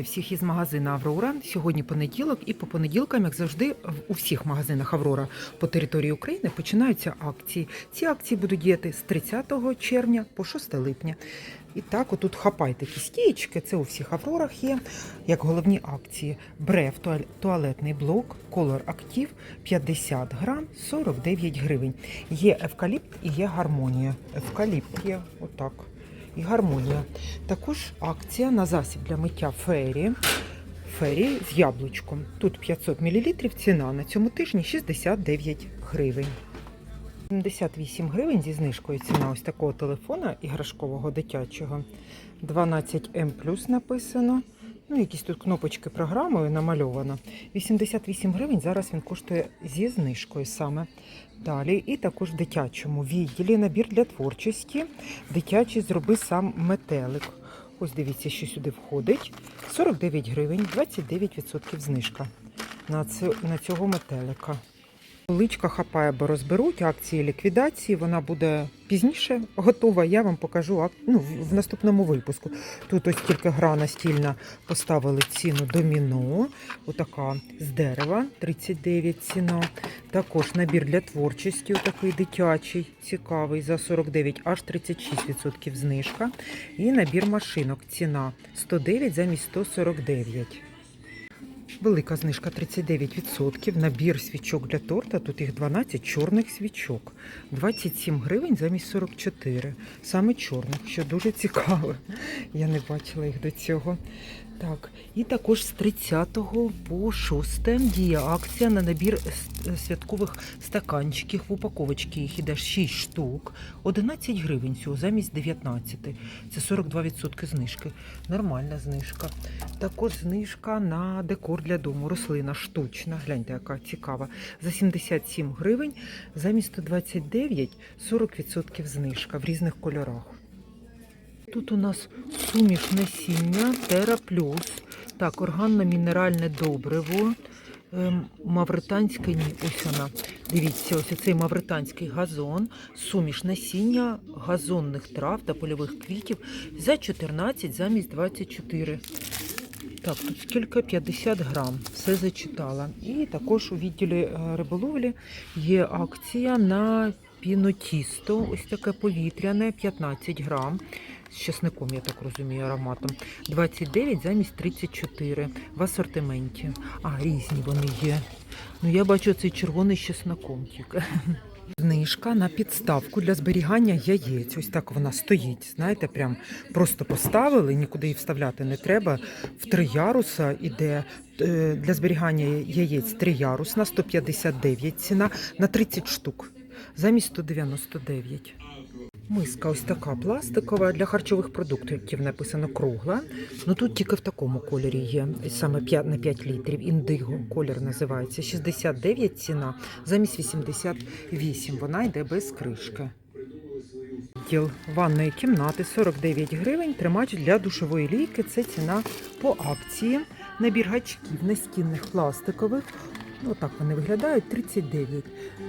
Всіх із магазину Аврора. Сьогодні понеділок, і по понеділкам, як завжди, в- у всіх магазинах Аврора по території України починаються акції. Ці акції будуть діяти з 30 червня по 6 липня. І так, отут хапай такі стієчки, це у всіх Аврорах є, як головні акції. Брев туалетний блок, Color Active 50 грам, 49 гривень. Є евкаліпт і є гармонія. Евкаліпт є отак і гармонія. Також акція на засіб для миття фері. Фері з яблучком. Тут 500 мл, ціна на цьому тижні 69 гривень. 78 гривень зі знижкою ціна ось такого телефона іграшкового дитячого. 12М плюс написано. Ну, якісь тут кнопочки програмою намальовано. 88 гривень зараз він коштує зі знижкою саме. Далі, і також в дитячому відділі набір для творчості. Дитячий зроби сам метелик. Ось дивіться, що сюди входить. 49 гривень, 29% знижка на, цього метелика. Личка хапає, бо розберуть акції ліквідації. Вона буде пізніше готова. Я вам покажу ну, в наступному випуску. Тут ось тільки гра настільна поставили ціну доміно. Отака з дерева 39 ціна. Також набір для творчості, такий дитячий, цікавий, за 49, аж 36% знижка. І набір машинок. Ціна 109 замість 149. Велика знижка 39%. Набір свічок для торта. Тут їх 12 чорних свічок. 27 гривень замість 44. Саме чорних, що дуже цікаво. Я не бачила їх до цього. Так, і також з 30 по 6 діє акція на набір святкових стаканчиків. В упаковочці їх іде 6 штук. 11 гривень цього замість 19. Це 42% знижки. Нормальна знижка. Також знижка на декор для дому. Рослина штучна. Гляньте, яка цікава. За 77 гривень, замість 129 40% знижка в різних кольорах. Тут у нас суміш насіння Тера Плюс. Так, органно-мінеральне добриво. Ем, Мавританське, ні, ось вона. Дивіться, ось цей мавританський газон, суміш насіння газонних трав та польових квітів за 14 замість 24. Так, тут скільки 50 грам, все зачитала. І також у відділі е, риболовлі є акція на пінотісто, ось таке повітряне, 15 грам. З чесником, я так розумію, ароматом. 29 замість 34 в асортименті. А, різні вони є. Ну, я бачу цей червоний з чесноком тільки. Знижка на підставку для зберігання яєць. Ось так вона стоїть. Знаєте, прям просто поставили, нікуди її вставляти не треба. В три яруса іде е, для зберігання яєць три ярусна, 159 ціна на 30 штук замість 199. Миска ось така пластикова для харчових продуктів написано кругла. Ну тут тільки в такому кольорі є. Саме 5 на 5 літрів. Індиго колір називається. 69 ціна замість 88. Вона йде без кришки. Відділ ванної кімнати 49 гривень. Тримач для душової лійки. Це ціна по акції. Набір гачків настінних пластикових. Ну, так вони виглядають 39.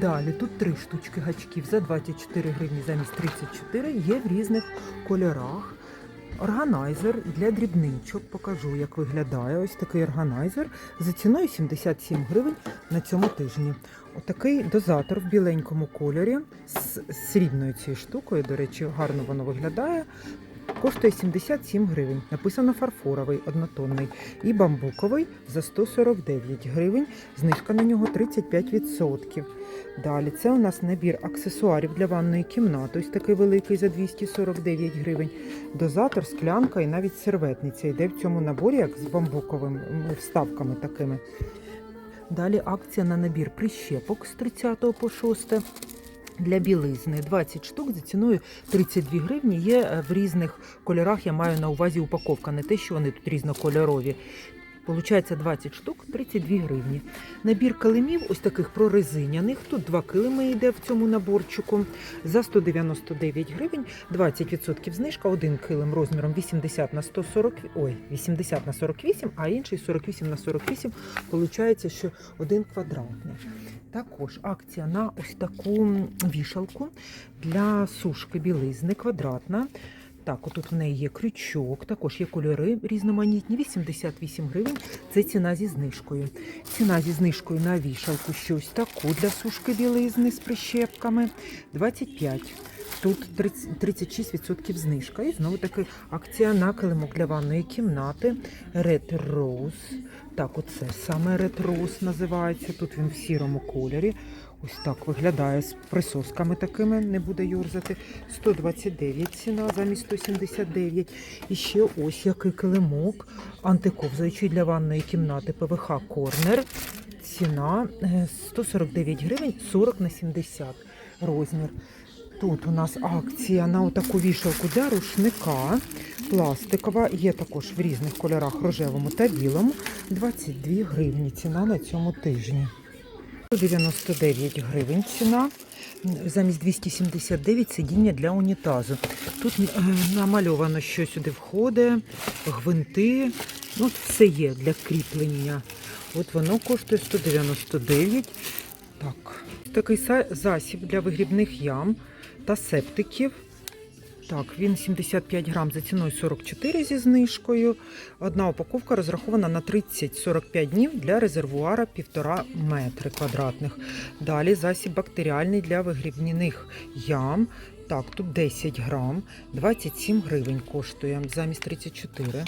Далі тут три штучки гачків за 24 гривні замість 34 є в різних кольорах. Органайзер для дрібничок. Покажу, як виглядає. Ось такий органайзер за ціною 77 гривень на цьому тижні. Отакий дозатор в біленькому кольорі з срібною цією штукою. До речі, гарно воно виглядає. Коштує 77 гривень. Написано фарфоровий однотонний і бамбуковий за 149 гривень. Знижка на нього 35%. Далі це у нас набір аксесуарів для ванної кімнати. Ось такий великий за 249 гривень. Дозатор, склянка і навіть серветниця йде в цьому наборі, як з бамбуковими вставками такими. Далі акція на набір прищепок з 30 по 6 для білизни 20 штук за ціною 32 гривні. Є е, в різних кольорах. Я маю на увазі упаковка, не те, що вони тут різнокольорові. Получається 20 штук 32 гривні. Набір килимів, ось таких прорезиняних. Тут два килими йде в цьому наборчику за 199 гривень, 20% знижка. Один килим розміром 80 на 140, ой, 80 на 48, а інший 48 на 48. Получається, що один квадратний. Також акція на ось таку вішалку для сушки білизни квадратна. Так, отут в неї є крючок, також є кольори різноманітні. 88 гривень. Це ціна зі знижкою. Ціна зі знижкою на вішалку щось таку для сушки білизни з прищепками 25. Тут 36% знижка. І знову таки акція на килимок для ванної кімнати. Red Rose. Так, оце саме Red Rose називається. Тут він в сірому кольорі. Ось так виглядає з присосками такими, не буде юрзати. 129 ціна замість 179. І ще ось який килимок антиковзаючий для ванної кімнати ПВХ Корнер. Ціна е, 149 гривень 40 на 70 розмір. Тут у нас акція на отаку вішалку для рушника. Пластикова, є також в різних кольорах рожевому та білому. 22 гривні ціна на цьому тижні. 199 гривень ціна. Замість 279 сидіння для унітазу. Тут е, намальовано, що сюди входить, гвинти. Ну, все є для кріплення. От воно коштує 199. Так. Такий засіб для вигрібних ям та септиків. Так, він 75 грам за ціною 44 зі знижкою. Одна упаковка розрахована на 30-45 днів для резервуара 1,5 метри квадратних. Далі засіб бактеріальний для вигрібних ям. Так, тут 10 грам, 27 гривень коштує замість 34.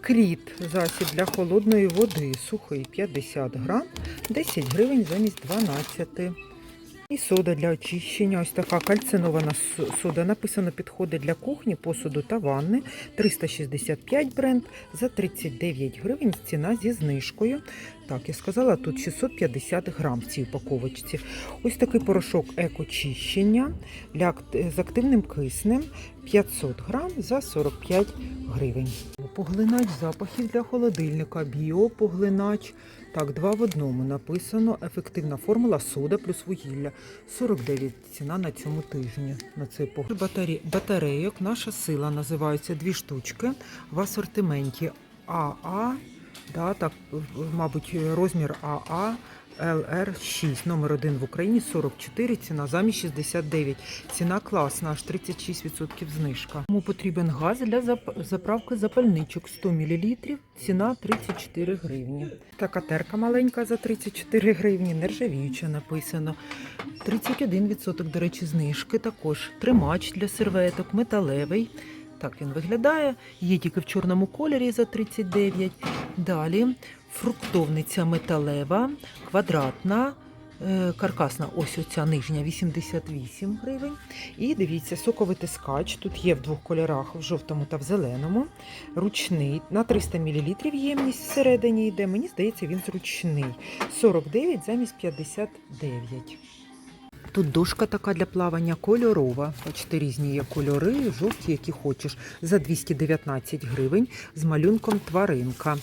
Кріт, засіб для холодної води, сухий 50 грам, 10 гривень замість 12. І сода для очищення. Ось така кальцинована сода. Написано підходить для кухні, посуду та ванни. 365 бренд за 39 гривень. Ціна зі знижкою. Так, я сказала, тут 650 грам в цій упаковочці. Ось такий порошок екочищення для з активним киснем 500 грам за 45 гривень. Поглинач запахів для холодильника, біопоглинач. Так, два в одному написано. Ефективна формула сода плюс вугілля. 49 ціна на цьому тижні. На цей погляд. Батаре... Батарейок. Наша сила називається дві штучки в асортименті АА. Да, так, мабуть, розмір АА. LR6, номер 1 в Україні 44, ціна замість 69. Ціна класна, аж 36% знижка. Кому потрібен газ для заправки запальничок 100 мл, ціна 34 гривні. Така терка маленька за 34 гривні, нержавіюча написано. 31% до речі, знижки також. Тримач для серветок, металевий. Так він виглядає. Є тільки в чорному кольорі за 39. Далі фруктовниця металева, квадратна, е, каркасна, ось оця нижня 88 гривень. І дивіться, соковитискач. Тут є в двох кольорах, в жовтому та в зеленому. Ручний на 300 мл ємність всередині йде. Мені здається, він зручний. 49 замість 59. Тут дошка така для плавання кольорова. Бачите, різні є кольори, жовті, які хочеш. За 219 гривень з малюнком тваринка.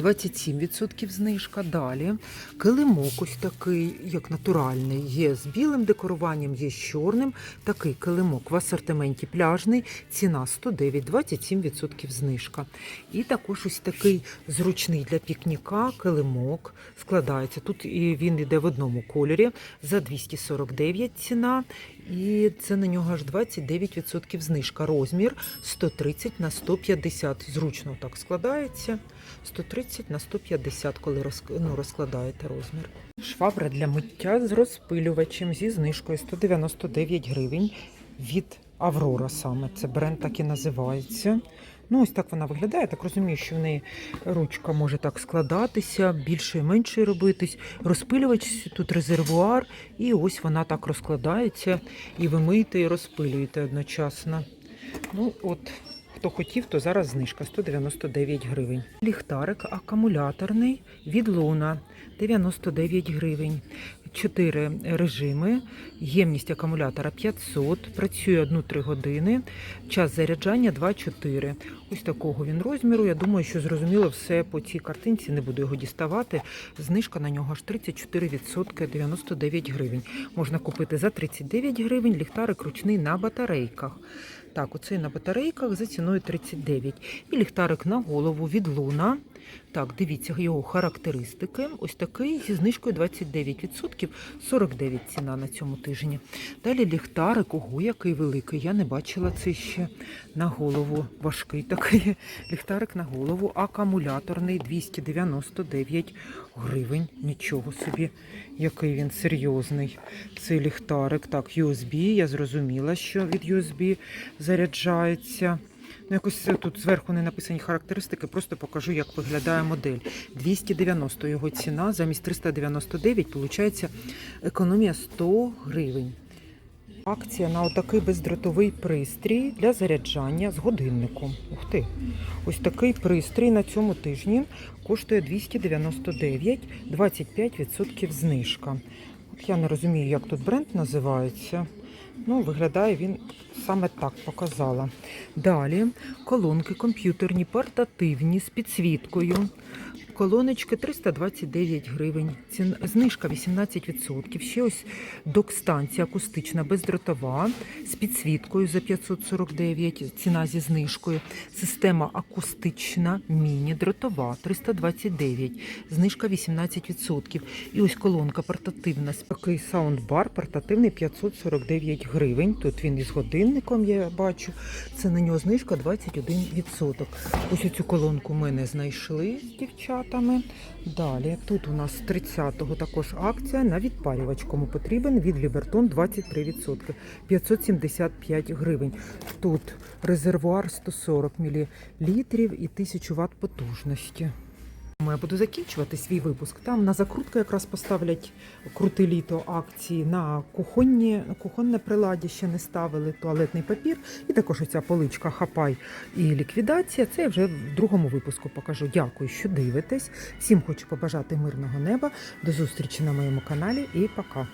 27% знижка. Далі килимок ось такий, як натуральний. Є з білим декоруванням, є з чорним. Такий килимок в асортименті пляжний. Ціна 109, 27% знижка. І також ось такий зручний для пікніка килимок складається. Тут він йде в одному кольорі за 249 ціна. І це на нього аж 29% знижка. Розмір 130 на 150. Зручно так складається. 130 на 150, коли розк- ну, розкладаєте розмір. Швабра для миття з розпилювачем зі знижкою 199 гривень від Аврора саме. Це бренд так і називається. Ну, ось так вона виглядає. Так розумію, що в неї ручка може так складатися, більше і менше робитись. Розпилювач, тут резервуар, і ось вона так розкладається, і ви миєте і розпилюєте одночасно. Ну, от, хто хотів, то зараз знижка 199 гривень. Ліхтарик акумуляторний від Луна 99 гривень. Чотири режими. Ємність акумулятора 500, працює 1-3 години. Час заряджання 2-4. Ось такого він розміру. Я думаю, що зрозуміло все по цій картинці. Не буду його діставати. Знижка на нього аж 34%, 99 гривень. Можна купити за 39 гривень. Ліхтарик ручний на батарейках. Так, оцей на батарейках за ціною 39. І ліхтарик на голову від Луна Так, дивіться його характеристики. Ось такий зі знижкою 29%, 49 ціна на цьому тижні. Далі ліхтарик, ого, який великий. Я не бачила це ще на голову. Важкий такий ліхтарик на голову. Акумуляторний 299 гривень. Нічого собі, який він серйозний. Цей ліхтарик. Так, USB. Я зрозуміла, що від USB заряджається. Ну, якось тут зверху не написані характеристики, просто покажу, як виглядає модель. 290 його ціна, замість 399, виходить економія 100 гривень. Акція на отакий бездротовий пристрій для заряджання з годинником. Ух ти! Ось такий пристрій на цьому тижні коштує 299, 25% знижка. От я не розумію, як тут бренд називається. Ну, виглядає він саме так показала. Далі колонки комп'ютерні, портативні з підсвіткою. Колоночки 329 гривень, Цін... знижка 18%. Ще ось док-станція акустична бездротова з підсвіткою за 549, ціна зі знижкою. Система акустична міні-дротова 329, знижка 18%. І ось колонка портативна, такий саундбар портативний 549 гривень. Тут він із годинником, я бачу. Це на нього знижка 21%. Ось цю колонку ми не знайшли з дівчатами. Далі тут у нас 30-го також акція на відпарювач, кому потрібен від Лібертон 23%, 575 гривень. Тут резервуар 140 мл і 1000 Вт потужності. Я буду закінчувати свій випуск. Там на закрутку якраз поставлять крути літо акції на кухонні, кухонне приладдя ще не ставили, туалетний папір. І також оця поличка хапай і ліквідація. Це я вже в другому випуску покажу. Дякую, що дивитесь. Всім хочу побажати мирного неба. До зустрічі на моєму каналі і пока.